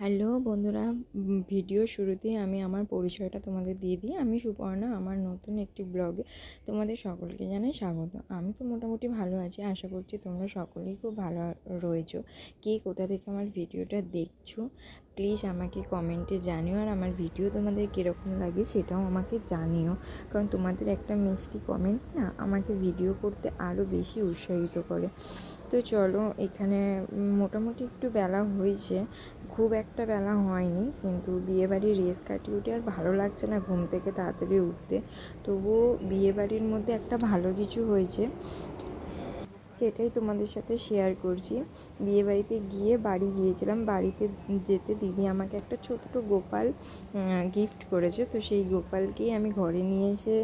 Hello বন্ধুরা video শুরুতেই আমি আমার পরিচয়টা তোমাদের দিয়ে দিই। আমি সুপর্ণা, আমার নতুন একটি ব্লগে তোমাদের সকলকে জানাই স্বাগত। আমি তো মোটামুটি ভালো আছি, আশা করছি তোমরা সকলেই খুব ভালো রয়েছো। কে কোথা থেকে আমার ভিডিওটা দেখছ? প্লিজ আমাকে কমেন্টে জানিও আর আমার ভিডিও তোমাদের কীরকম লাগে সেটাও আমাকে জানিও। কারণ তোমাদের একটা মিষ্টি কমেন্ট না আমাকে ভিডিও করতে আরও বেশি উৎসাহিত করে। তো চলো, এখানে মোটামুটি একটু বেলা হয়েছে। খুব একটা বেলা হয়নি, কিন্তু বিয়েবাড়ির রেস কাটিয়ে উঠে আর ভালো লাগছে না ঘুম থেকে তাড়াতাড়ি উঠতে। তবুও বিয়েবাড়ির মধ্যে একটা ভালো কিছু হয়েছে। এটাই তোমাদের সাথে শেয়ার করছি। বিয়েবাড়িতে গিয়ে বাড়ি গিয়েছিলাম। বাড়িতে যেতে দিদি আমাকে একটা ছোট্ট গোপাল গিফট করেছে। তো সেই গোপালকেই আমি ঘরে নিয়ে এসে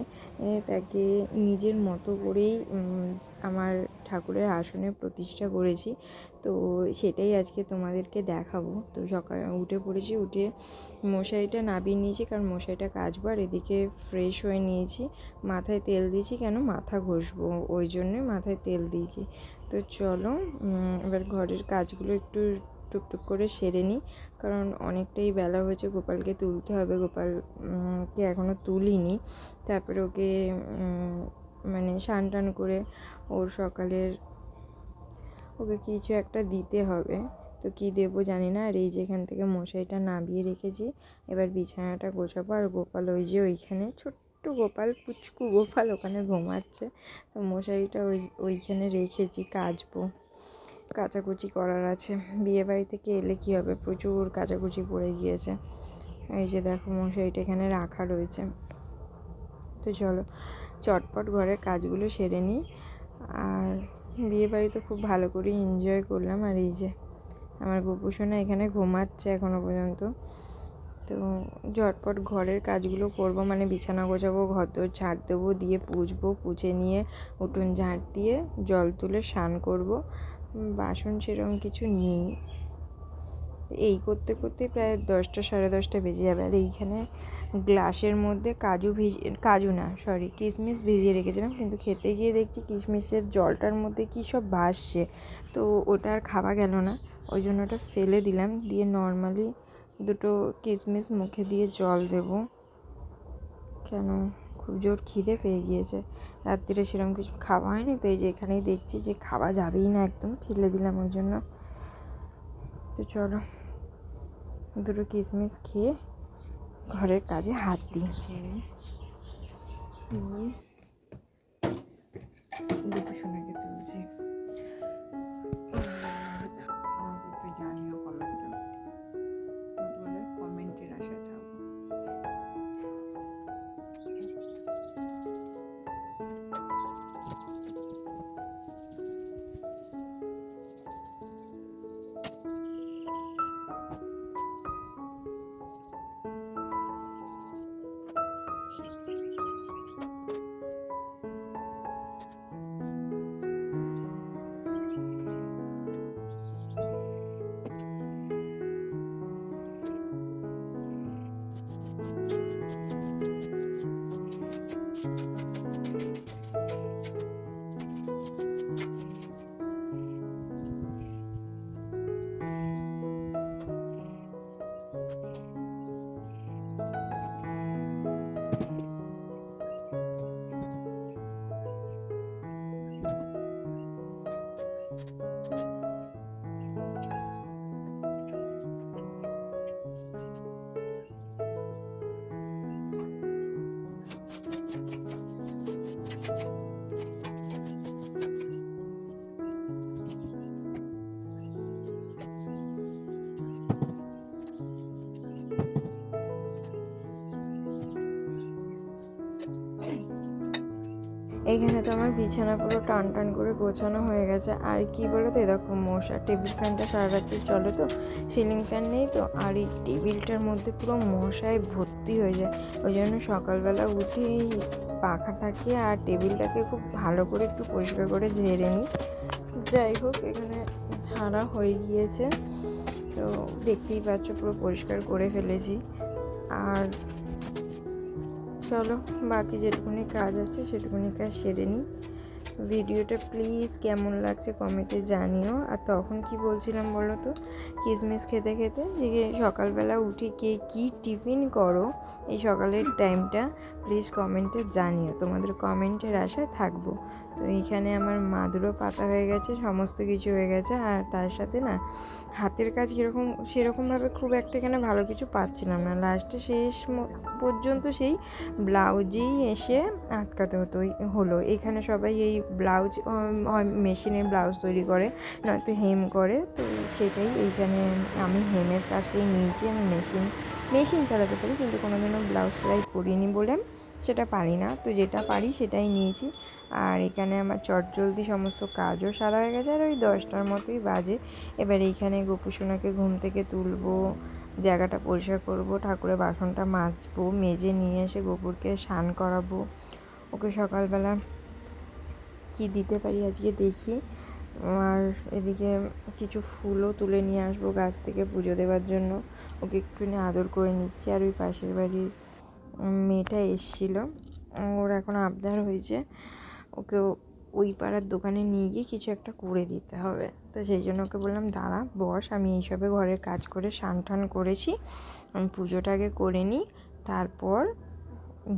তাকে নিজের মতো করেই আমার ঠাকুরের আসনে প্রতিষ্ঠা করেছি। তো সেটাই আজকে তোমাদেরকে দেখাবো। তো সকালে, উঠে পড়েছি, উঠে মশারিটা নাবিয়ে নিয়েছি, কারণ মশারিটা কাচবো এদিকে ফ্রেশ হয়ে নিয়েছি। মাথায় তেল দিয়েছি কেন? মাথা ঘষবো, ওই জন্যে মাথায় তেল দিয়েছি। তো চলো এবার ঘরের কাজগুলো একটু টুকটুক করে সেরে নিই, কারণ অনেকটাই বেলা হয়েছে, গোপালকে তুলতে হবে। গোপালকে এখনও তুলিনি, তারপরে ওকে স্নান টান করে ওর সকালের ওকে কিছু একটা দিতে হবে। তো কী দেবো জানি না। আর এই যে এখান থেকে মশারিটা নামিয়ে রেখেছি। এবার বিছানাটা গোছাবো। আর গোপাল ওই যে ওইখানে ছোট্ট গোপাল, পুচকু গোপাল ওখানে ঘুমাচ্ছে। তো মশারিটা ওই ওইখানে রেখেছি কাচবো। কাচাকুচি করার আছে। বিয়ে বাড়ি থেকে এলে কী হবে? প্রচুর কাচাকুচি পড়ে গিয়েছে। এই যে দেখো মশারিটা এখানে রাখা রয়েছে। তো চলো চটপট ঘরের কাজগুলো সেরে নিই। আর বিয়ে বাড়িতে খুব ভালো করে এনজয় করলাম। আর এই যে আমার গোপুসোনা এখানে ঘুমাচ্ছে এখনও পর্যন্ত। তো ঝটপট ঘরের কাজগুলো করব মানে বিছানা গোছাবো, ঘর দোর ঝাড় দেবো, দিয়ে পুছবো পুছে নিয়ে উঠোন ঝাড় দিয়ে জল তুলে স্নান করব। বাসন সেরকম কিছু নেই। এই করতে করতে প্রায় দশটা, সাড়ে দশটা বেজে যাবে। আর এইখানে গ্লাসের মধ্যে কাজু ভিজিয়ে কাজু না সরি কিশমিশ ভিজিয়ে রেখেছিলাম, কিন্তু খেতে গিয়ে দেখছি কিশমিশের জলটার মধ্যে কী সব ভাসছে। তো ওটা আর খাওয়া গেল না, ওই জন্য ওটা ফেলে দিলাম। দিয়ে নর্মালি দুটো কিশমিশ মুখে দিয়ে জল দেব। কেন? খুব জোর খিদে পেয়ে গিয়েছে। রাত্রিরে সেরকম কিছু খাওয়া হয়নি, তো এই যে এখানেই দেখছি যে খাওয়া যাবেই না একদম, ফেলে দিলাম ওই জন্য। তো চলো। দুটো কিশমিশ খেয়ে ঘরের কাজে হাত দিই। দুটো সোনাকে এইখানে তো আমার বিছানা পুরো টান টান করে গোছানো হয়ে গেছে। আর কি বলো তো এই দেখো মশা টেবিল ফ্যানটা সারা রাত্রি চলে তো, সিলিং ফ্যান নেই তো, আর এই টেবিলটার মধ্যে পুরো মশায় ভর্তি হয়ে যায়। ওই জন্য সকালবেলা উঠে উঠেই পাখাটাকে আর টেবিলটাকে খুব ভালো করে একটু পরিষ্কার করে ঝেড়ে নিই। যাই হোক, এখানে ঝাড়া হয়ে গিয়েছে। তো দেখতেই পাচ্ছ পুরো পরিষ্কার করে ফেলেছি। আর চলো, বাকি যেটুকুনি কাজ আছে সেটুকুনি কাজ সেরে নিই। ভিডিওটা প্লিজ কেমন লাগছে কমেন্টে জানিও। আর তখন কি বলছিলাম বলো তো? কিসমিস খেতে খেতে যে সকালবেলা উঠে কে কী টিফিন করো, এই সকালের টাইমটা প্লিজ কমেন্টে জানিও। তোমাদের কমেন্টের আশায় থাকব। তো এইখানে আমার মাদুরও পাতা হয়ে গেছে, সমস্ত কিছু হয়ে গেছে। আর তার সাথে না, হাতের কাজ কীরকম, সেরকমভাবে খুব একটা এখানে ভালো কিছু পাচ্ছিলাম না। লাস্টে শেষ পর্যন্ত সেই ব্লাউজেই এসে আটকাতে হতো হলো। এখানে সবাই এই ব্লাউজ মেশিনের ব্লাউজ তৈরি করে, নয়তো হেম করে। তো সেটাই এইখানে আমি হেমের কাজটাই নিয়েছি, আমি মেশিন মেশিন চালাতে পারি, কিন্তু কোনোদিনও ব্লাউজ সেলাই করিনি বলে সেটা পারি না। তো যেটা পারি সেটাই নিয়েছি। আর এখানে আমার চটজলদি সমস্ত কাজও সারা হয়ে গেছে, আর ওই দশটার মতোই বাজে। এবার এইখানে গোপুসোনাকে ঘুম থেকে তুলবো, জায়গাটা পরিষ্কার করব, ঠাকুরের বাসনটা মাজবো, মেজে নিয়ে এসে গোপুরকে স্নান করাবো। ওকে সকালবেলা কি দিতে পারি আজকে দেখি। আর এদিকে কিছু ফুলও তুলে নিয়ে আসব গাছ থেকে পুজো দেওয়ার জন্য। ওকে একটুখানি আদর করে নিচ্ছি, আর ওই পাশের বাড়ির মেয়েটা এসছিল। ওর এখন আবদার হয়েছে। ওকে ওই পাড়ার দোকানে নিয়ে গিয়ে কিছু একটা করে দিতে হবে। তো সেই জন্য ওকে বললাম, দাঁড়া, বস, আমি এইসবে ঘরের কাজ করে স্নান টান করেছি, আমি পুজোটা আগে করে নিই তারপর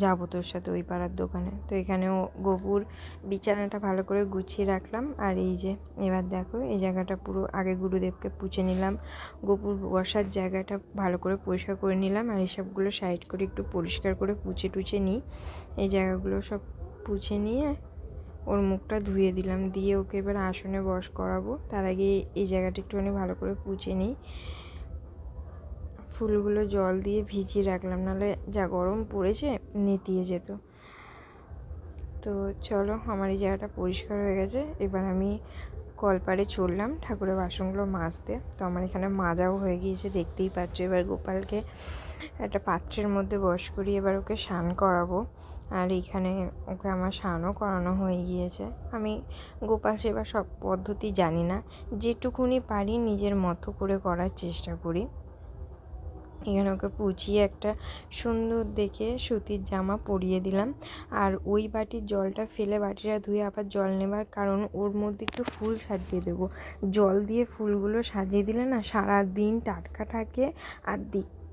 যাব তোর সাথে ওই পাড়ার দোকানে। তো এখানেও গোপুর বিছানাটা ভালো করে গুছিয়ে রাখলাম, আর এই যে, এবার দেখো, এই জায়গাটা পুরো আগে গুরুদেবকে পুছে নিলাম। গোপুর বসার জায়গাটা ভালো করে পরিষ্কার করে নিলাম, আর এসবগুলো সাইড করে একটু পরিষ্কার করে পুছে টুছে নিই। এই জায়গাগুলো সব পুছে নিয়ে ওর মুখটা ধুয়ে দিলাম, দিয়ে ওকে এবার আসনে বস করাবো। তার আগে এই জায়গাটা একটুখানি ভালো করে পুছে নিই। ফুলগুলো জল দিয়ে ভিজিয়ে রাখলাম, নাহলে যা গরম পড়েছে নেতিয়ে যেত। তো চলো, আমার এই জায়গাটা পরিষ্কার হয়ে গেছে। এবার আমি কলপাড়ে চললাম ঠাকুরের বাসনগুলো মাজতে। তো আমার এখানে মাজাও হয়ে গিয়েছে, দেখতেই পাচ্ছ। এবার গোপালকে একটা পাত্রের মধ্যে বস করি এবার ওকে স্নান করাবো। আর এইখানে ওকে আমার স্নানও করানো হয়ে গিয়েছে। আমি গোপাল সেবা সব পদ্ধতি জানি না। যেটুকুনি পারি নিজের মতো করে করার চেষ্টা করি। এখানে ওকে পুচিয়ে একটা সুন্দর দেখে সুতির জামা পরিয়ে দিলাম। আর ওই বাটির জলটা ফেলে বাটিটা ধুয়ে আবার জল নেবার কারণ ওর মধ্যে একটু ফুল সাজিয়ে দেবো। জল দিয়ে ফুলগুলো সাজিয়ে দিলে না সারা দিন টাটকা থাকে আর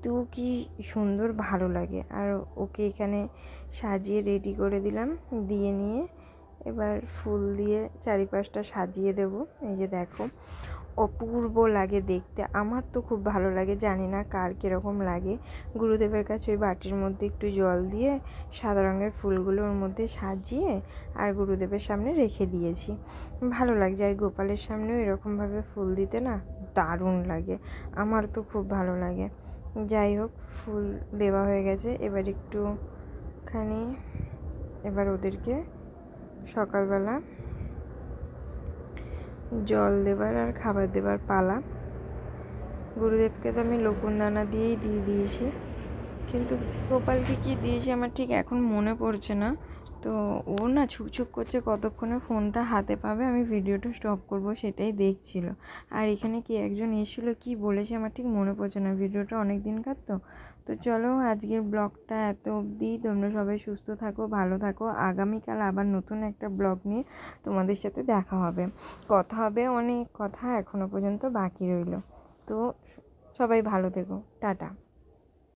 দেখতেও কি সুন্দর, ভালো লাগে। আর ওকে এখানে সাজিয়ে রেডি করে দিলাম, দিয়ে নিয়ে এবার ফুল দিয়ে চারিপাশটা সাজিয়ে দেবো। এই যে দেখো, অপূর্ব লাগে দেখতে। আমার তো খুব ভালো লাগে, জানি না কার কীরকম লাগে। গুরুদেবের কাছে ওই বাটির মধ্যে একটু জল দিয়ে সাদা রঙের ফুলগুলো ওর মধ্যে সাজিয়ে আর গুরুদেবের সামনে রেখে দিয়েছি। ভালো লাগছে। আর গোপালের সামনেও এরকমভাবে ফুল দিতে না দারুণ লাগে। আমার তো খুব ভালো লাগে। যাই হোক ফুল দেওয়া হয়ে গেছে। এবার একটুখানি এবার ওদেরকে সকালবেলা জল দেবার আর খাবার দেবার পালা। গুরুদেবকে তো আমি লকুন দানা দিয়েই দিয়ে দিয়েছি। কিন্তু গোপালকে কী দিয়েছি আমার ঠিক এখন মনে পড়ছে না। তো ও না ছুকছুক করছে, কতক্ষণে ফোনটা হাতে পাবে, আমি ভিডিওটা স্টপ করব, সেটাই দেখছিল। আর এখানে কি একজন এসেছিল, কি বলেছে আমার ঠিক মনে পড়ছে না, ভিডিওটা অনেক দিনকার তো। তো চলো আজকের ব্লগটা এত অবধি, তোমরা সবাই সুস্থ থাকো, ভালো থাকো, আগামীকাল আবার নতুন একটা ব্লগ নিয়ে তোমাদের সাথে দেখা হবে। কথা হবে অনেক কথা এখনও পর্যন্ত বাকি রইল। তো সবাই ভালো থেকো, টাটা।